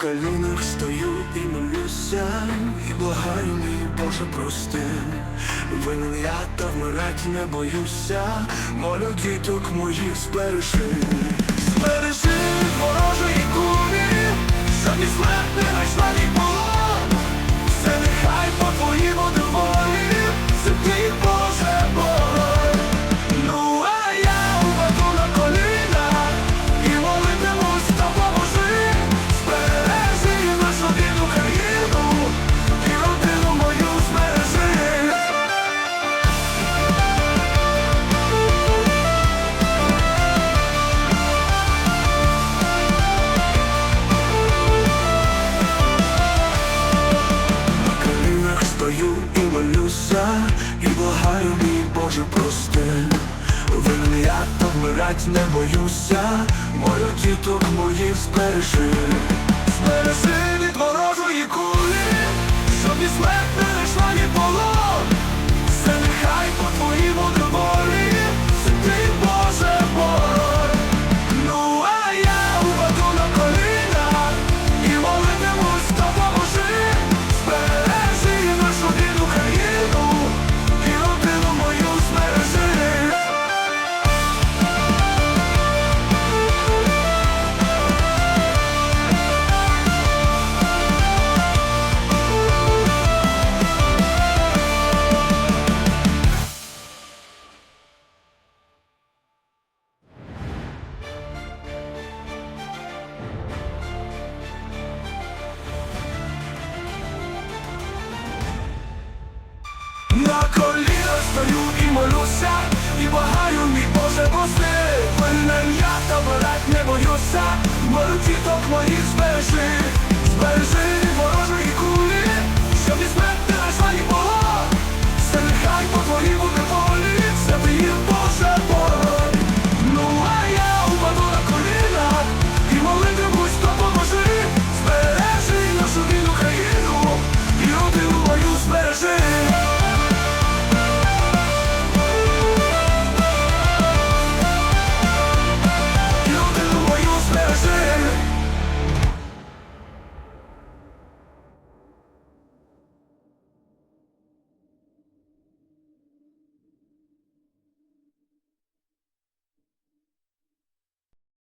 колінах стою і молюся, і благаю мій Боже прости. Винен я та вмирать не боюся, молю діток моїх збережи. Збережи ворожої кулі, благаю, мій Боже, прости. Винен я та вмирать не боюся, мою діток моїх. Збережи на коліна стою і молюся, і благаю, мій Боже, боси, Вольне я та брать не боюся, Молю діток моїх збережи, збережи.